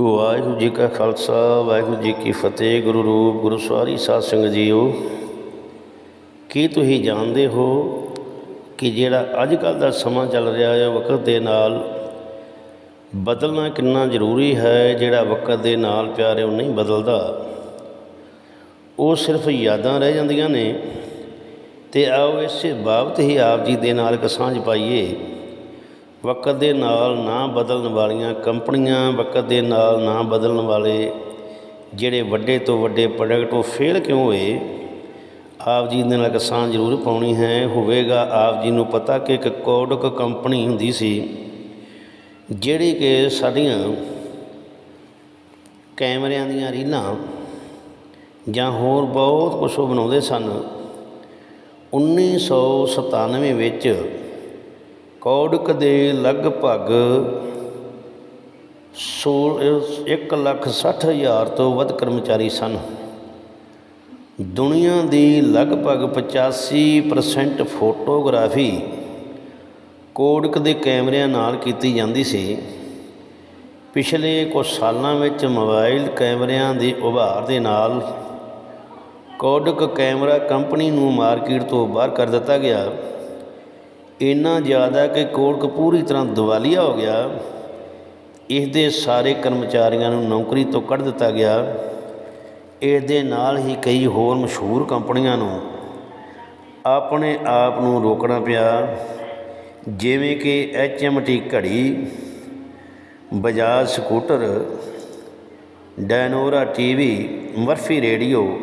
ਵਾਹਿਗੁਰੂ ਜੀ ਕਾ ਖਾਲਸਾ, ਵਾਹਿਗੁਰੂ ਜੀ ਕੀ ਫਤਿਹ, ਗੁਰੂ ਰੂਪ, ਗੁਰੂ ਸਵਾਰੀ ਸਾਧ ਸੰਗਤ ਜੀਓ। ਕੀ ਤੁਸੀਂ ਜਾਣਦੇ ਹੋ ਕਿ ਜਿਹੜਾ ਅੱਜ ਕੱਲ੍ਹ ਦਾ ਸਮਾਂ ਚੱਲ ਰਿਹਾ ਹੈ, ਵਕਤ ਦੇ ਨਾਲ ਬਦਲਣਾ ਕਿੰਨਾ ਜ਼ਰੂਰੀ ਹੈ, ਜਿਹੜਾ ਵਕਤ ਦੇ ਨਾਲ ਪਿਆਰੇ ਉਹ ਨਹੀਂ ਬਦਲਦਾ। ਉਹ ਸਿਰਫ ਯਾਦਾਂ ਰਹਿ ਜਾਂਦੀਆਂ ਨੇ ਤੇ ਆਓ ਇਸੇ ਬਾਬਤ ਹੀ ਆਪ ਜੀ ਦੇ ਨਾਲ ਇੱਕ ਸਾਂਝ ਪਾਈਏ। ਵਕਤ ਦੇ ਨਾਲ ਨਾ ਬਦਲਣ ਵਾਲੀਆਂ ਕੰਪਨੀਆਂ, ਵਕਤ ਦੇ ਨਾਲ ਨਾ ਬਦਲਣ ਵਾਲੇ ਜਿਹੜੇ ਵੱਡੇ ਤੋਂ ਵੱਡੇ ਪ੍ਰੋਡਕਟ ਉਹ ਫੇਲ ਕਿਉਂ ਹੋਏ? ਆਪ ਜੀ ਦੇ ਨਾਲ ਇੱਕ ਜ਼ਰੂਰ ਪਾਉਣੀ ਹੈ। ਹੋਵੇਗਾ ਆਪ ਜੀ ਨੂੰ ਪਤਾ ਕਿ ਇੱਕ ਕੋਡਕ ਕੰਪਨੀ ਹੁੰਦੀ ਸੀ, ਜਿਹੜੀ ਕਿ ਸਾਡੀਆਂ ਕੈਮਰਿਆਂ ਦੀਆਂ ਰੀਲਾਂ ਜਾਂ ਹੋਰ ਬਹੁਤ ਕੁਝ ਉਹ ਬਣਾਉਂਦੇ ਸਨ। 1997 ਵਿੱਚ ਕੋਡਕ ਦੇ ਲਗਭਗ ਸੋਲ ਇੱਕ ਲੱਖ ਸੱਠ ਹਜ਼ਾਰ ਤੋਂ ਵੱਧ ਕਰਮਚਾਰੀ ਸਨ। ਦੁਨੀਆ ਦੀ ਲਗਭਗ 85% ਫੋਟੋਗ੍ਰਾਫੀ ਕੋਡਕ ਦੇ ਕੈਮਰਿਆਂ ਨਾਲ ਕੀਤੀ ਜਾਂਦੀ ਸੀ। ਪਿਛਲੇ ਕੁਝ ਸਾਲਾਂ ਵਿੱਚ ਮੋਬਾਈਲ ਕੈਮਰਿਆਂ ਦੇ ਉਭਾਰ ਦੇ ਨਾਲ ਕੋਡਕ ਕੈਮਰਾ ਕੰਪਨੀ ਨੂੰ ਮਾਰਕੀਟ ਤੋਂ ਬਾਹਰ ਕਰ ਦਿੱਤਾ ਗਿਆ। ਇੰਨਾ ਜ਼ਿਆਦਾ ਕਿ ਕੋਡਕ ਪੂਰੀ ਤਰ੍ਹਾਂ ਦਿਵਾਲੀਆ ਹੋ ਗਿਆ। ਇਸ ਦੇ ਸਾਰੇ ਕਰਮਚਾਰੀਆਂ ਨੂੰ ਨੌਕਰੀ ਤੋਂ ਕੱਢ ਦਿੱਤਾ ਗਿਆ। ਇਸ ਦੇ ਨਾਲ ਹੀ ਕਈ ਹੋਰ ਮਸ਼ਹੂਰ ਕੰਪਨੀਆਂ ਨੂੰ ਆਪਣੇ ਆਪ ਨੂੰ ਰੋਕਣਾ ਪਿਆ। ਜਿਵੇਂ ਕਿ ਐਚਐਮਟੀ ਘੜੀ, Bajaj scooter, Dyanora TV Murphy radio,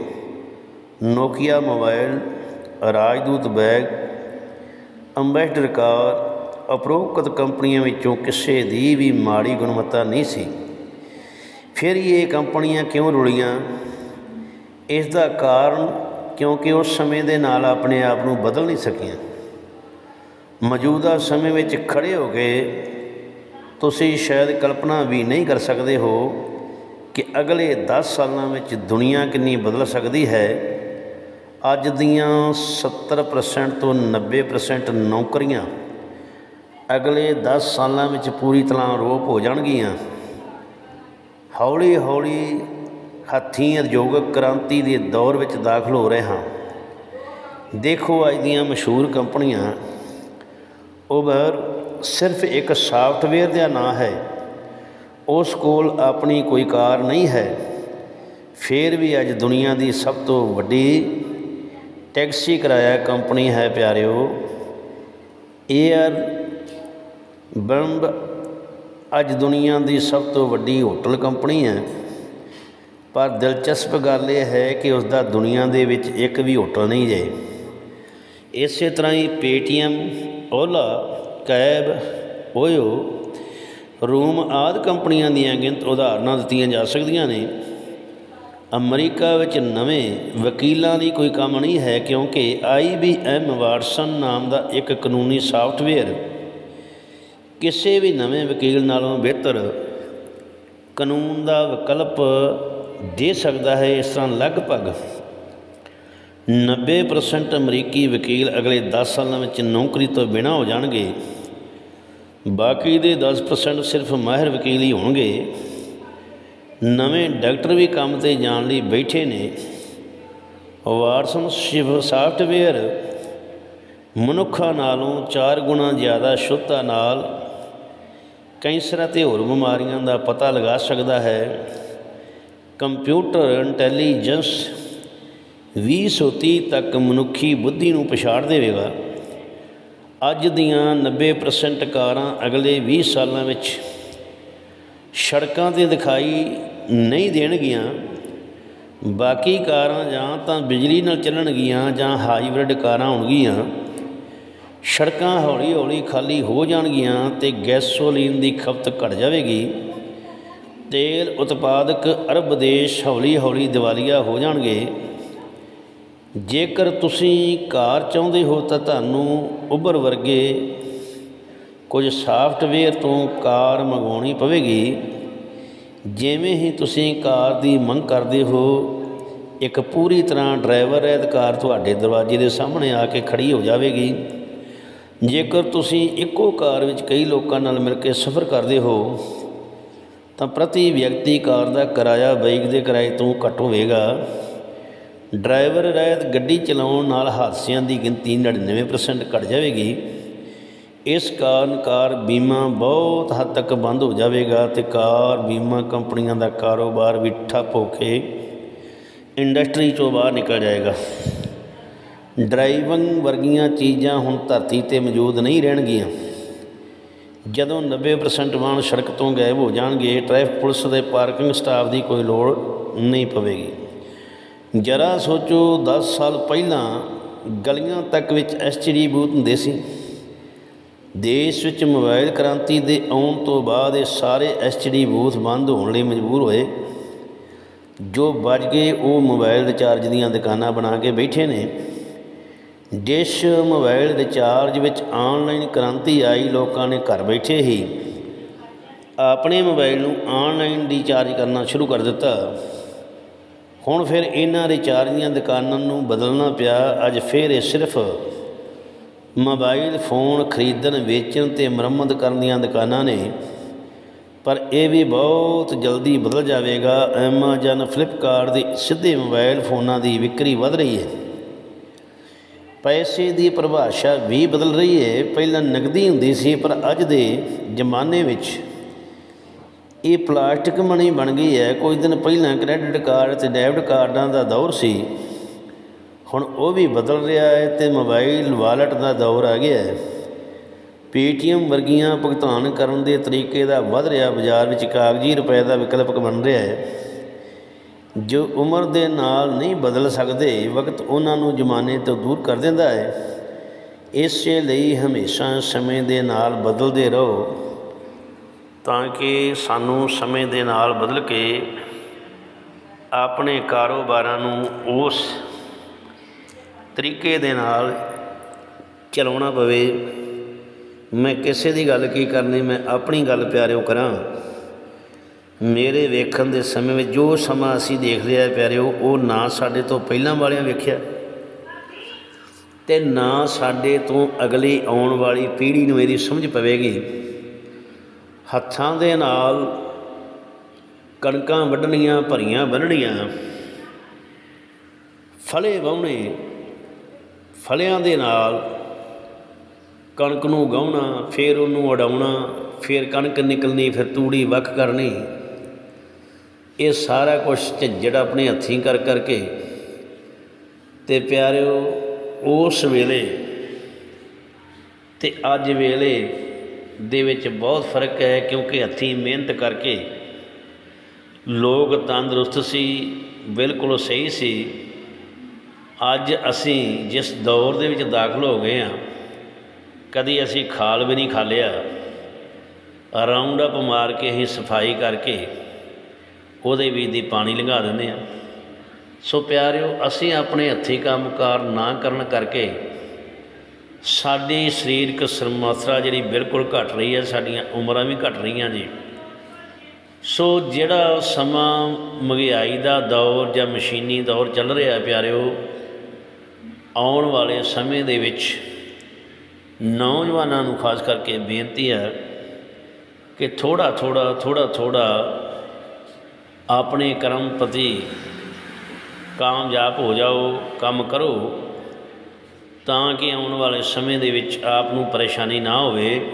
Nokia mobile Rajdoot bike Ambassador car ਉਪਰੋਕਤ ਕੰਪਨੀਆਂ ਵਿੱਚੋਂ ਕਿਸੇ ਦੀ ਵੀ ਮਾੜੀ ਗੁਣਵੱਤਾ ਨਹੀਂ ਸੀ। ਫਿਰ ਇਹ ਕੰਪਨੀਆਂ ਕਿਉਂ ਰੁਲੀਆਂ? ਇਸ ਦਾ ਕਾਰਨ ਕਿਉਂਕਿ ਉਸ ਸਮੇਂ ਦੇ ਨਾਲ ਆਪਣੇ ਆਪ ਨੂੰ ਬਦਲ ਨਹੀਂ ਸਕੀਆਂ। ਮੌਜੂਦਾ ਸਮੇਂ ਵਿੱਚ ਖੜੇ ਹੋ ਕੇ ਤੁਸੀਂ ਸ਼ਾਇਦ ਕਲਪਨਾ ਵੀ ਨਹੀਂ ਕਰ ਸਕਦੇ ਹੋ ਕਿ ਅਗਲੇ 10 ਸਾਲਾਂ ਵਿੱਚ ਦੁਨੀਆ ਕਿੰਨੀ ਬਦਲ ਸਕਦੀ ਹੈ। ਅੱਜ ਦੀਆਂ 70% ਤੋਂ 90% ਨੌਕਰੀਆਂ ਅਗਲੇ 10 ਸਾਲਾਂ ਵਿੱਚ ਪੂਰੀ ਤਰ੍ਹਾਂ ਰੋਪ ਹੋ ਜਾਣਗੀਆਂ। ਹੌਲੀ ਹੌਲੀ ਹੱਥੀਂ ਉਦਯੋਗਿਕ ਕ੍ਰਾਂਤੀ ਦੇ ਦੌਰ ਵਿੱਚ ਦਾਖਲ ਹੋ ਰਹੇ ਹਾਂ। ਦੇਖੋ ਅੱਜ ਦੀਆਂ ਮਸ਼ਹੂਰ ਕੰਪਨੀਆਂ। ਉਬਰ ਸਿਰਫ ਇੱਕ ਸਾਫਟਵੇਅਰ ਦਾ ਨਾਂ ਹੈ। ਉਸ ਕੋਲ ਆਪਣੀ ਕੋਈ ਕਾਰ ਨਹੀਂ ਹੈ। ਫਿਰ ਵੀ ਅੱਜ ਦੁਨੀਆ ਦੀ ਸਭ ਤੋਂ ਵੱਡੀ ਟੈਕਸੀ ਕਿਰਾਇਆ ਕੰਪਨੀ ਹੈ ਪਿਆਰਿਓ। ਏਅਰ ਬੰਬ ਅੱਜ ਦੁਨੀਆ ਦੀ ਸਭ ਤੋਂ ਵੱਡੀ ਹੋਟਲ ਕੰਪਨੀ ਹੈ। ਪਰ ਦਿਲਚਸਪ ਗੱਲ ਇਹ ਹੈ ਕਿ ਉਸ ਦਾ ਦੁਨੀਆ ਦੇ ਵਿੱਚ ਇੱਕ ਵੀ ਹੋਟਲ ਨਹੀਂ ਜੇ। ਇਸੇ ਤਰ੍ਹਾਂ ਹੀ Paytm, Ola, cab Oyo room ਆਦ ਕੰਪਨੀਆਂ ਦੀਆਂ ਗਿਣਤ ਉਦਾਹਰਨਾਂ ਦਿੱਤੀਆਂ ਜਾ ਸਕਦੀਆਂ ਨੇ। ਅਮਰੀਕਾ ਵਿੱਚ ਨਵੇਂ ਵਕੀਲਾਂ ਲਈ ਕੋਈ ਕੰਮ ਨਹੀਂ ਹੈ ਕਿਉਂਕਿ IBM ਵਾਟਸਨ ਨਾਮ ਦਾ ਇੱਕ ਕਾਨੂੰਨੀ ਸਾਫਟਵੇਅਰ ਕਿਸੇ ਵੀ ਨਵੇਂ ਵਕੀਲ ਨਾਲੋਂ ਬਿਹਤਰ ਕਾਨੂੰਨ ਦਾ ਵਿਕਲਪ ਦੇ ਸਕਦਾ ਹੈ, ਇਸ ਤਰ੍ਹਾਂ ਲਗਭਗ 90% ਅਮਰੀਕੀ ਵਕੀਲ ਅਗਲੇ 10 ਸਾਲਾਂ ਵਿੱਚ ਨੌਕਰੀ ਤੋਂ ਬਿਨਾਂ ਹੋ ਜਾਣਗੇ। ਬਾਕੀ ਦੇ 10% ਸਿਰਫ ਮਾਹਿਰ ਵਕੀਲ ਹੀ ਹੋਣਗੇ। ਨਵੇਂ ਡਾਕਟਰ ਵੀ ਕੰਮ ਤੇ ਜਾਣ ਲਈ ਬੈਠੇ ਨੇ। ਵਾਟਸਨ ਸ਼ਿਵ ਸਾਫਟਵੇਅਰ ਮਨੁੱਖਾਂ ਨਾਲੋਂ 4 ਗੁਣਾ ਜ਼ਿਆਦਾ ਸ਼ੁੱਧਤਾ ਨਾਲ ਕੈਂਸਰ ਅਤੇ ਹੋਰ ਬਿਮਾਰੀਆਂ ਦਾ ਪਤਾ ਲਗਾ ਸਕਦਾ ਹੈ। ਕੰਪਿਊਟਰ ਇੰਟੈਲੀਜੈਂਸ 2030 ਤੱਕ ਮਨੁੱਖੀ ਬੁੱਧੀ ਨੂੰ ਪਛਾੜ ਦੇਵੇਗਾ। ਅੱਜ ਦੀਆਂ 90% ਕਾਰਾਂ ਅਗਲੇ 20 ਸਾਲਾਂ ਵਿੱਚ ਸੜਕਾਂ ਤੇ ਦਿਖਾਈ ਨਹੀਂ ਦੇਣਗੀਆਂ। ਬਾਕੀ ਕਾਰਾਂ ਜਾਂ ਤਾਂ ਬਿਜਲੀ ਨਾਲ ਚੱਲਣਗੀਆਂ ਜਾਂ ਹਾਈਬ੍ਰਿਡ ਕਾਰਾਂ ਹੋਣਗੀਆਂ। ਸੜਕਾਂ ਹੌਲੀ ਹੌਲੀ ਖਾਲੀ ਹੋ ਜਾਣਗੀਆਂ ਤੇ ਗੈਸੋਲੀਨ ਦੀ ਖਪਤ ਘਟ ਜਾਵੇਗੀ। ਤੇਲ ਉਤਪਾਦਕ ਅਰਬ ਦੇਸ਼ ਹੌਲੀ ਹੌਲੀ ਦਿਵਾਲੀਆ ਹੋ ਜਾਣਗੇ। ਜੇਕਰ ਤੁਸੀਂ ਕਾਰ ਚਾਹੁੰਦੇ ਹੋ ਤਾਂ ਤੁਹਾਨੂੰ ਉਬਰ ਵਰਗੇ ਕੁਝ ਸਾਫਟਵੇਅਰ ਤੋਂ ਕਾਰ ਮੰਗਵਾਉਣੀ ਪਵੇਗੀ। ਜਿਵੇਂ ਹੀ ਤੁਸੀਂ ਕਾਰ ਦੀ ਮੰਗ ਕਰਦੇ ਹੋ, ਇੱਕ ਪੂਰੀ ਤਰ੍ਹਾਂ ਡਰਾਈਵਰ ਰਹਿਤ ਕਾਰ ਤੁਹਾਡੇ ਦਰਵਾਜ਼ੇ ਦੇ ਸਾਹਮਣੇ ਆ ਕੇ ਖੜੀ ਹੋ ਜਾਵੇਗੀ। ਜੇਕਰ ਤੁਸੀਂ ਇੱਕੋ ਕਾਰ ਵਿੱਚ ਕਈ ਲੋਕਾਂ ਨਾਲ ਮਿਲ ਕੇ ਸਫ਼ਰ ਕਰਦੇ ਹੋ, ਤਾਂ ਪ੍ਰਤੀ ਵਿਅਕਤੀ ਕਾਰ ਦਾ ਕਿਰਾਇਆ ਬਾਈਕ ਦੇ ਕਿਰਾਏ ਤੋਂ ਘੱਟ ਹੋਵੇਗਾ। ਡਰਾਈਵਰ ਰਹਿਤ ਗੱਡੀ ਚਲਾਉਣ ਨਾਲ ਹਾਦਸਿਆਂ ਦੀ ਗਿਣਤੀ 99% ਘਟ ਜਾਵੇਗੀ। ਇਸ ਕਾਰਨ ਕਾਰ ਬੀਮਾ ਬਹੁਤ ਹੱਦ ਤੱਕ ਬੰਦ ਹੋ ਜਾਵੇਗਾ ਤੇ ਕਾਰ ਬੀਮਾ ਕੰਪਨੀਆਂ ਦਾ ਕਾਰੋਬਾਰ ਵੀ ਠੱਪ ਹੋ ਕੇ ਇੰਡਸਟਰੀ ਚੋਂ ਬਾਹਰ ਨਿਕਲ ਜਾਏਗਾ। ਡਰਾਈਵਿੰਗ ਵਰਗੀਆਂ ਚੀਜ਼ਾਂ ਹੁਣ ਧਰਤੀ ਤੇ ਮੌਜੂਦ ਨਹੀਂ ਰਹਿਣਗੀਆਂ। ਜਦੋਂ 90% ਵਾਹਨ ਸੜਕ ਤੋਂ ਗਾਇਬ ਹੋ ਜਾਣਗੇ, ਟ੍ਰੈਫਿਕ ਪੁਲਿਸ ਦੇ ਪਾਰਕਿੰਗ ਸਟਾਫ ਦੀ ਕੋਈ ਲੋੜ ਨਹੀਂ ਪਵੇਗੀ। ਜਰਾ ਸੋਚੋ 10 ਸਾਲ ਪਹਿਲਾਂ ਗਲੀਆਂ ਤੱਕ ਵਿੱਚ ਐਸਟੀਡੀ ਬੂਥ ਹੁੰਦੇ ਸੀ। ਦੇਸ਼ ਵਿੱਚ ਮੋਬਾਈਲ ਕ੍ਰਾਂਤੀ ਦੇ ਆਉਣ ਤੋਂ ਬਾਅਦ ਇਹ ਸਾਰੇ ਐਸਟੀਡੀ ਬੂਥ ਬੰਦ ਹੋਣ ਲਈ ਮਜਬੂਰ ਹੋਏ। ਜੋ ਬਚ ਗਏ, ਉਹ ਮੋਬਾਈਲ ਰਿਚਾਰਜ ਦੀਆਂ ਦੁਕਾਨਾਂ ਬਣਾ ਕੇ ਬੈਠੇ ਨੇ। ਜਿਸ ਮੋਬਾਈਲ ਰਿਚਾਰਜ ਵਿੱਚ ਆਨਲਾਈਨ ਕ੍ਰਾਂਤੀ ਆਈ, ਲੋਕਾਂ ਨੇ ਘਰ ਬੈਠੇ ਹੀ ਆਪਣੇ ਮੋਬਾਈਲ ਨੂੰ ਆਨਲਾਈਨ ਰੀਚਾਰਜ ਕਰਨਾ ਸ਼ੁਰੂ ਕਰ ਦਿੱਤਾ। ਹੁਣ ਫਿਰ ਇਹਨਾਂ ਰਿਚਾਰਜ ਦੀਆਂ ਦੁਕਾਨਾਂ ਨੂੰ ਬਦਲਣਾ ਪਿਆ। ਅੱਜ ਫਿਰ ਇਹ ਸਿਰਫ ਮੋਬਾਈਲ ਫੋਨ ਖਰੀਦਣ, ਵੇਚਣ ਤੇ ਮੁਰੰਮਤ ਕਰਨ ਦੀਆਂ ਦੁਕਾਨਾਂ ਨੇ। ਪਰ ਇਹ ਵੀ ਬਹੁਤ ਜਲਦੀ ਬਦਲ ਜਾਵੇਗਾ। ਐਮਾਜ਼ਾਨ ਫਲਿੱਪਕਾਰਟ ਦੇ ਸਿੱਧੇ ਮੋਬਾਈਲ ਫੋਨਾਂ ਦੀ ਵਿਕਰੀ ਵਧ ਰਹੀ ਹੈ। ਪੈਸੇ ਦੀ ਪਰਿਭਾਸ਼ਾ ਵੀ ਬਦਲ ਰਹੀ ਹੈ। ਪਹਿਲਾਂ ਨਗਦੀ ਹੁੰਦੀ ਸੀ, ਪਰ ਅੱਜ ਦੇ ਜ਼ਮਾਨੇ ਵਿੱਚ ਇਹ ਪਲਾਸਟਿਕ ਮਣੀ ਬਣ ਗਈ ਹੈ। ਕੁਝ ਦਿਨ ਪਹਿਲਾਂ ਕ੍ਰੈਡਿਟ ਕਾਰਡ ਤੇ ਡੈਬਿਟ ਕਾਰਡਾਂ ਦਾ ਦੌਰ ਸੀ। ਹੁਣ ਉਹ ਵੀ ਬਦਲ ਰਿਹਾ ਹੈ ਤੇ ਮੋਬਾਈਲ ਵਾਲਟ ਦਾ ਦੌਰ ਆ ਗਿਆ ਹੈ। ਪੇਟੀਐਮ ਵਰਗੀਆਂ ਭੁਗਤਾਨ ਕਰਨ ਦੇ ਤਰੀਕੇ ਦਾ ਵੱਧ ਰਿਹਾ, ਬਾਜ਼ਾਰ ਵਿੱਚ ਕਾਗਜ਼ੀ ਰੁਪਏ ਦਾ ਵਿਕਲਪ ਬਣ ਰਿਹਾ ਹੈ। ਜੋ ਉਮਰ ਦੇ ਨਾਲ ਨਹੀਂ ਬਦਲ ਸਕਦੇ, ਵਕਤ ਉਹਨਾਂ ਨੂੰ ਜ਼ਮਾਨੇ ਤੋਂ ਦੂਰ ਕਰ ਦਿੰਦਾ ਹੈ। ਇਸੇ ਲਈ ਹਮੇਸ਼ਾ ਸਮੇਂ ਦੇ ਨਾਲ ਬਦਲਦੇ ਰਹੋ, ਤਾਂ ਕਿ ਸਾਨੂੰ ਸਮੇਂ ਦੇ ਨਾਲ ਬਦਲ ਕੇ ਆਪਣੇ ਕਾਰੋਬਾਰਾਂ ਨੂੰ ਉਸ ਤਰੀਕੇ ਦੇ ਨਾਲ ਚਲਾਉਣਾ ਪਵੇ। ਮੈਂ ਕਿਸੇ ਦੀ ਗੱਲ ਕੀ ਕਰਨੀ, ਮੈਂ ਆਪਣੀ ਗੱਲ ਪਿਆਰਿਓ ਕਰਾਂ। ਮੇਰੇ ਵੇਖਣ ਦੇ ਸਮੇਂ ਵਿੱਚ ਜੋ ਸਮਾਂ ਅਸੀਂ ਦੇਖਦੇ ਆ ਪਿਆਰਿਓ, ਉਹ ਨਾ ਸਾਡੇ ਤੋਂ ਪਹਿਲਾਂ ਵਾਲਿਆਂ ਵੇਖਿਆ ਤੇ ਨਾ ਸਾਡੇ ਤੋਂ ਅਗਲੀ ਆਉਣ ਵਾਲੀ ਪੀੜ੍ਹੀ ਨੂੰ ਇਹਦੀ ਸਮਝ ਪਵੇਗੀ। ਹੱਥਾਂ ਦੇ ਨਾਲ ਕਣਕਾਂ ਵੱਢਣੀਆਂ, ਭਰੀਆਂ ਬੰਨਣੀਆਂ ਫਲੇ ਵਾਹੁਣੇ ਫਲਿਆਂ ਦੇ ਨਾਲ ਕਣਕ ਨੂੰ ਗਾਉਣਾ ਫਿਰ ਉਹਨੂੰ ਉਡਾਉਣਾ ਫਿਰ ਕਣਕ ਨਿਕਲਣੀ, ਫਿਰ ਤੂੜੀ ਵੱਖ ਕਰਨੀ। ਇਹ ਸਾਰਾ ਕੁਝ ਝੱਜੜ ਆਪਣੇ ਹੱਥੀਂ ਕਰ ਕਰਕੇ ਤੇ ਪਿਆਰਿਓ, ਉਸ ਵੇਲੇ ਤੇ ਅੱਜ ਵੇਲੇ ਦੇ ਵਿੱਚ ਬਹੁਤ ਫ਼ਰਕ ਹੈ ਕਿਉਂਕਿ ਹੱਥੀਂ ਮਿਹਨਤ ਕਰਕੇ ਲੋਕ ਤੰਦਰੁਸਤ ਸੀ, ਬਿਲਕੁਲ ਸਹੀ ਸੀ। ਅੱਜ ਅਸੀਂ ਜਿਸ ਦੌਰ ਦੇ ਵਿੱਚ ਦਾਖਲ ਹੋ ਗਏ ਆ ਕਦੀ ਅਸੀਂ ਖਾਲ ਵੀ ਨਹੀਂ ਖਾਲਿਆ। ਰਾਉਂਡ ਅਪ ਮਾਰ ਕੇ ਅਸੀਂ ਸਫ਼ਾਈ ਕਰਕੇ ਉਹਦੇ ਵਿੱਚ ਦੀ ਪਾਣੀ ਲੰਘਾ ਦਿੰਦੇ ਆ ਸੋ ਪਿਆਰਿਓ, ਅਸੀਂ ਆਪਣੇ ਹੱਥੀਂ ਕੰਮਕਾਰ ਨਾ ਕਰਨ ਕਰਕੇ ਸਾਡੀ ਸਰੀਰਕ ਸਰਮਾਤਰਾ ਜਿਹੜੀ ਬਿਲਕੁਲ ਘਟ ਰਹੀ ਹੈ, ਸਾਡੀਆਂ ਉਮਰਾਂ ਵੀ ਘਟ ਰਹੀਆਂ ਜੀ। ਸੋ ਜਿਹੜਾ ਸਮਾਂ ਮਹਿੰਗਾਈ ਦਾ ਦੌਰ ਜਾਂ ਮਸ਼ੀਨੀ ਦੌਰ ਚੱਲ ਰਿਹਾ ਪਿਆਰਿਓ ਆਉਣ ਵਾਲੇ ਸਮੇਂ ਦੇ ਵਿੱਚ ਨੌਜਵਾਨਾਂ ਨੂੰ ਖਾਸ ਕਰਕੇ ਬੇਨਤੀ ਹੈ ਕਿ ਥੋੜਾ ਥੋੜਾ ਥੋੜਾ ਥੋੜਾ ਆਪਣੇ ਕਰਮ ਪ੍ਰਤੀ ਕਾਮਯਾਬ ਹੋ ਜਾਓ, ਕੰਮ ਕਰੋ, ਤਾਂ ਕਿ ਆਉਣ ਵਾਲੇ ਸਮੇਂ ਦੇ ਵਿੱਚ ਆਪ ਨੂੰ ਪਰੇਸ਼ਾਨੀ ਨਾ ਹੋਵੇ।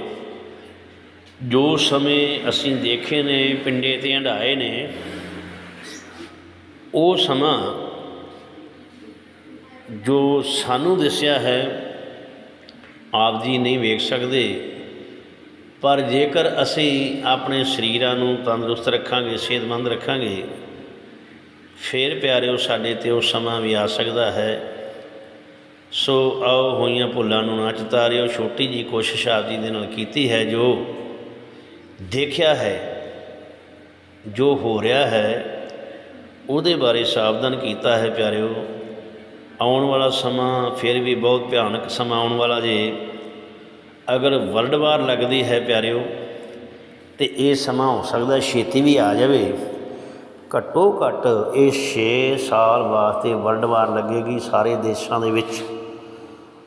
ਜੋ ਸਮੇਂ ਅਸੀਂ ਦੇਖੇ ਨੇ, ਪਿੰਡੇ ਤੇ ਹੰਡਾਏ ਨੇ, ਉਹ ਸਮਾਂ ਜੋ ਸਾਨੂੰ ਦਿਸਿਆ ਹੈ, ਆਪ ਜੀ ਨਹੀਂ ਵੇਖ ਸਕਦੇ। ਪਰ ਜੇਕਰ ਅਸੀਂ ਆਪਣੇ ਸਰੀਰਾਂ ਨੂੰ ਤੰਦਰੁਸਤ ਰੱਖਾਂਗੇ, ਸਿਹਤਮੰਦ ਰੱਖਾਂਗੇ, ਫਿਰ ਪਿਆਰਿਓ, ਸਾਡੇ ਤੇ ਉਹ ਸਮਾਂ ਵੀ ਆ ਸਕਦਾ ਹੈ। ਸੋ ਆਓ ਹੋਈਆਂ ਭੁੱਲਾਂ ਨੂੰ ਨਾ ਚਿਤਾਰਿਓ। ਛੋਟੀ ਜੀ ਕੋਸ਼ਿਸ਼ ਆਪ ਜੀ ਦੇ ਨਾਲ ਕੀਤੀ ਹੈ, ਜੋ ਦੇਖਿਆ ਹੈ, ਜੋ ਹੋ ਰਿਹਾ ਹੈ, ਉਹਦੇ ਬਾਰੇ ਸਾਵਧਾਨ ਕੀਤਾ ਹੈ ਪਿਆਰਿਓ। ਆਉਣ ਵਾਲਾ ਸਮਾਂ ਫਿਰ ਵੀ ਬਹੁਤ ਭਿਆਨਕ ਸਮਾਂ ਆਉਣ ਵਾਲਾ ਜੇ। ਅਗਰ ਵਰਲਡ ਵਾਰ ਲੱਗਦੀ ਹੈ ਪਿਆਰਿਓ, ਤੇ ਇਹ ਸਮਾਂ ਹੋ ਸਕਦਾ ਛੇਤੀ ਵੀ ਆ ਜਾਵੇ। ਘੱਟੋ ਘੱਟ ਇਹ 6 ਸਾਲ ਵਾਸਤੇ ਵਰਲਡ ਵਾਰ ਲੱਗੇਗੀ ਸਾਰੇ ਦੇਸ਼ਾਂ ਦੇ ਵਿੱਚ।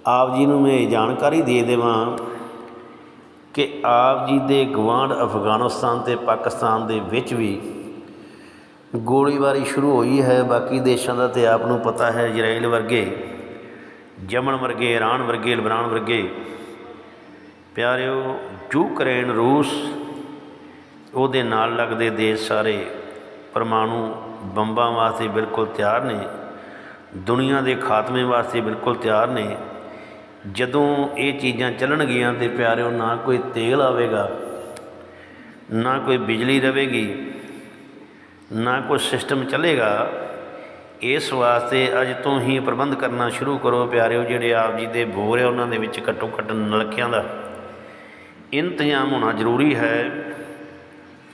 ਆਪ ਜੀ ਨੂੰ ਮੈਂ ਇਹ ਜਾਣਕਾਰੀ ਦੇ ਦੇਵਾਂ ਕਿ ਆਪ ਜੀ ਦੇ ਗਵਾਂਢ ਅਫਗਾਨਿਸਤਾਨ ਤੇ ਪਾਕਿਸਤਾਨ ਦੇ ਵਿੱਚ ਵੀ ਗੋਲੀਬਾਰੀ ਸ਼ੁਰੂ ਹੋਈ ਹੈ। ਬਾਕੀ ਦੇਸ਼ਾਂ ਦਾ ਤੇ ਆਪ ਨੂੰ ਪਤਾ ਹੈ, ਇਜ਼ਰਾਈਲ ਵਰਗੇ ਯਮਨ ਵਰਗੇ ਈਰਾਨ ਵਰਗੇ ਲਬਨਾਨ ਵਰਗੇ। ਪਿਆਰਿਓ, ਯੂਕਰੇਨ, ਰੂਸ, ਉਹਦੇ ਨਾਲ ਲੱਗਦੇ ਦੇਸ਼ ਸਾਰੇ ਪਰਮਾਣੂ ਬੰਬਾਂ ਵਾਸਤੇ ਬਿਲਕੁਲ ਤਿਆਰ ਨੇ। ਦੁਨੀਆ ਦੇ ਖਾਤਮੇ ਵਾਸਤੇ ਬਿਲਕੁਲ ਤਿਆਰ ਨੇ। ਜਦੋਂ ਇਹ ਚੀਜ਼ਾਂ ਚੱਲਣਗੀਆਂ ਤੇ ਪਿਆਰਿਓ, ਨਾ ਕੋਈ ਤੇਲ ਆਵੇਗਾ, ਨਾ ਕੋਈ ਬਿਜਲੀ ਰਵੇਗੀ ਨਾ ਕੋਈ ਸਿਸਟਮ ਚੱਲੇਗਾ, ਇਸ ਵਾਸਤੇ ਅੱਜ ਤੋਂ ਹੀ ਪ੍ਰਬੰਧ ਕਰਨਾ ਸ਼ੁਰੂ ਕਰੋ ਪਿਆਰਿਓ, ਜਿਹੜੇ ਆਪ ਜੀ ਦੇ ਬੋਰ ਆ, ਉਹਨਾਂ ਦੇ ਵਿੱਚ ਘੱਟੋ ਘੱਟ ਨਲਕਿਆਂ ਦਾ ਇੰਤਜ਼ਾਮ ਹੋਣਾ ਜ਼ਰੂਰੀ ਹੈ।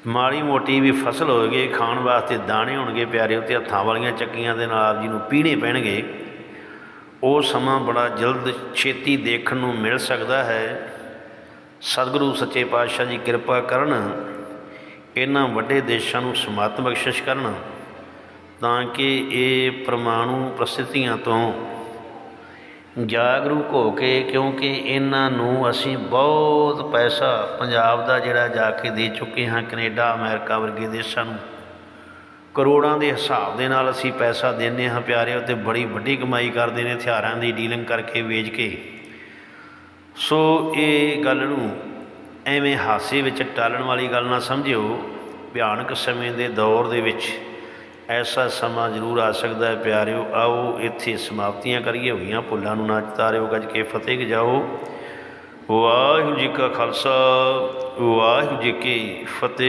ਮਾੜੀ ਮੋਟੀ ਵੀ ਫਸਲ ਹੋਏਗੀ, ਖਾਣ ਵਾਸਤੇ ਦਾਣੇ ਹੋਣਗੇ ਪਿਆਰਿਓ ਤੇ ਹੱਥਾਂ ਵਾਲੀਆਂ ਚੱਕੀਆਂ ਦੇ ਨਾਲ ਆਪ ਜੀ ਨੂੰ ਪੀਣੇ ਪੈਣਗੇ। ਉਹ ਸਮਾਂ ਬੜਾ ਜਲਦ ਛੇਤੀ ਦੇਖਣ ਨੂੰ ਮਿਲ ਸਕਦਾ ਹੈ। ਸਤਿਗੁਰੂ ਸੱਚੇ ਪਾਤਸ਼ਾਹ ਜੀ ਕਿਰਪਾ ਕਰਨ ਇਹਨਾਂ ਵੱਡੇ ਦੇਸ਼ਾਂ ਨੂੰ ਸਮਤ ਬਖਸ਼ਿਸ਼ ਕਰਨ, ਤਾਂ ਕਿ ਇਹ ਪਰਮਾਣੂ ਪ੍ਰਸਥਿਤੀਆਂ ਤੋਂ ਜਾਗਰੂਕ ਹੋ ਕੇ, ਕਿਉਂਕਿ ਇਹਨਾਂ ਨੂੰ ਅਸੀਂ ਬਹੁਤ ਪੈਸਾ ਪੰਜਾਬ ਦਾ ਜਿਹੜਾ ਜਾ ਕੇ ਦੇ ਚੁੱਕੇ ਹਾਂ, ਕੈਨੇਡਾ, ਅਮਰੀਕਾ ਵਰਗੇ ਦੇਸ਼ਾਂ ਨੂੰ। ਕਰੋੜਾਂ ਦੇ ਹਿਸਾਬ ਦੇ ਨਾਲ ਅਸੀਂ ਪੈਸਾ ਦਿੰਦੇ ਹਾਂ, ਪਿਆਰਿਓ, ਤੇ ਬੜੀ ਵੱਡੀ ਕਮਾਈ ਕਰਦੇ ਨੇ, ਹਥਿਆਰਾਂ ਦੀ ਡੀਲਿੰਗ ਕਰਕੇ ਵੇਚ ਕੇ। ਸੋ ਇਹ ਗੱਲ ਨੂੰ ਐਵੇਂ ਹਾਸੇ ਵਿੱਚ ਟਾਲਣ ਵਾਲੀ ਗੱਲ ਨਾ ਸਮਝਿਓ, ਭਿਆਨਕ ਸਮੇਂ ਦੇ ਦੌਰ ਦੇ ਵਿੱਚ ਐਸਾ ਸਮਾਂ ਜ਼ਰੂਰ ਆ ਸਕਦਾ ਹੈ, ਪਿਆਰਿਓ, ਆਓ ਇੱਥੇ ਸਮਾਪਤੀਆਂ ਕਰੀਏ, ਹੋਈਆਂ ਭੁੱਲਾਂ ਨੂੰ ਨਾ ਚਤਾਰਿਓ ਗੱਜ ਕੇ ਫਤਿਹ ਗਜਾਓ ਵਾਹਿਗੁਰੂ ਜੀ ਕਾ ਖਾਲਸਾ, ਵਾਹਿਗੁਰੂ ਜੀ ਕੀ ਫਤਿਹ।